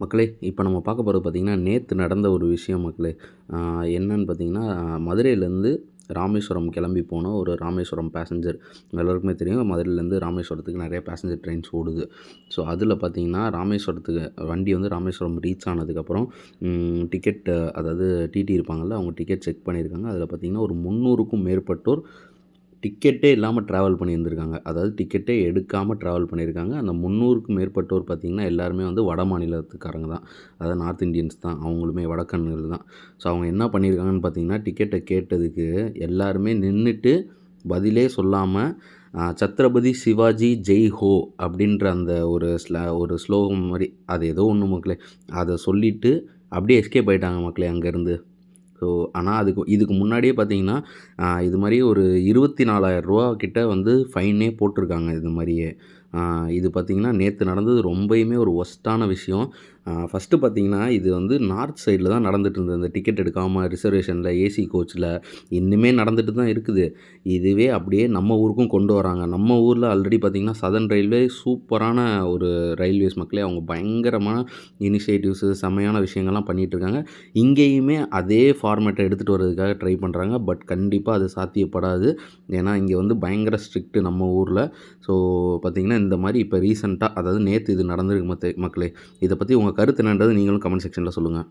மக்களே இப்போ நம்ம பார்க்க போகிறது பார்த்திங்கன்னா நேற்று நடந்த ஒரு விஷயம் மக்களே. என்னன்னு பார்த்தீங்கன்னா மதுரையிலேருந்து ராமேஸ்வரம் கிளம்பி போன ஒரு ராமேஸ்வரம் பேசஞ்சர் எல்லாருக்குமே தெரியும் மதுரையிலேருந்து ராமேஸ்வரத்துக்கு நிறைய பேசஞ்சர் ட்ரெயின்ஸ் ஓடுது. ஸோ அதில் பார்த்தீங்கன்னா ராமேஸ்வரத்துக்கு வண்டி வந்து ராமேஸ்வரம் ரீச் ஆனதுக்கப்புறம் டிக்கெட் அதாவது டிடி இருப்பாங்கள்ல அவங்க டிக்கெட் செக் பண்ணியிருக்காங்க. அதில் பார்த்தீங்கன்னா ஒரு முந்நூறுக்கும் மேற்பட்டோர் டிக்கெட்டே இல்லாமல் ட்ராவல் பண்ணியிருந்திருக்காங்க. அதாவது டிக்கெட்டே எடுக்காமல் ட்ராவல் பண்ணியிருக்காங்க. அந்த முந்நூறுக்கும் மேற்பட்டோர் பார்த்திங்கன்னா எல்லாருமே வந்து வட மாநிலத்துக்காரங்க தான். அதாவது நார்த் இந்தியன்ஸ் தான். அவங்களுமே வடக்கன்கள் தான். ஸோ அவங்க என்ன பண்ணியிருக்காங்கன்னு பார்த்தீங்கன்னா டிக்கெட்டை கேட்டதுக்கு எல்லாருமே நின்றுட்டு பதிலே சொல்லாமல் சத்ரபதி சிவாஜி ஜெய் ஹோ அப்படின்ற அந்த ஒரு ஸ்ல ஒரு ஸ்லோகம் மாதிரி அது ஏதோ ஒன்று மக்களே அதை சொல்லிவிட்டு அப்படியே எஸ்கேப் ஆகிட்டாங்க மக்களே அங்கேருந்து. ஸோ ஆனால் அதுக்கு இதுக்கு முன்னாடியே பார்த்தீங்கன்னா இது மாதிரி ஒரு இருபத்தி நாலாயிரரூவா கிட்ட வந்து ஃபைனே போட்டிருக்காங்க இது மாதிரியே. இது பார்த்திங்கன்னா நேற்று நடந்தது ரொம்பயுமே ஒரு ஒஸ்ட்டான விஷயம். ஃபஸ்ட்டு பார்த்திங்கன்னா இது வந்து நார்த் சைடில் தான் நடந்துகிட்டு இருந்தது. இந்த டிக்கெட் எடுக்காமல் ரிசர்வேஷனில் ஏசி கோச்சில் இன்னுமே நடந்துட்டு தான் இருக்குது. இதுவே அப்படியே நம்ம ஊருக்கும் கொண்டு வராங்க. நம்ம ஊரில் ஆல்ரெடி பார்த்திங்கன்னா சதன் ரயில்வே சூப்பரான ஒரு ரயில்வேஸ் மக்களே அவங்க பயங்கரமான இனிஷியேட்டிவ்ஸு செம்மையான விஷயங்கள்லாம் பண்ணிகிட்ருக்காங்க இங்கேயுமே அதே ஃபார்மேட்டை எடுத்துகிட்டு வர்றதுக்காக ட்ரை பண்ணுறாங்க பட் கண்டிப்பாக அது சாத்தியப்படாது. ஏன்னா இங்கே வந்து பயங்கர ஸ்ட்ரிக்ட்டு நம்ம ஊரில். ஸோ பார்த்திங்கன்னா இந்த மாதிரி இப்போ ரீசெண்டாக அதாவது நேற்று இது நடந்திருக்கு மக்களே. இதை பற்றி உங்கள் கருத்து என்னன்றது நீங்களும் கமெண்ட் செக்ஷனில் சொல்லுங்கள்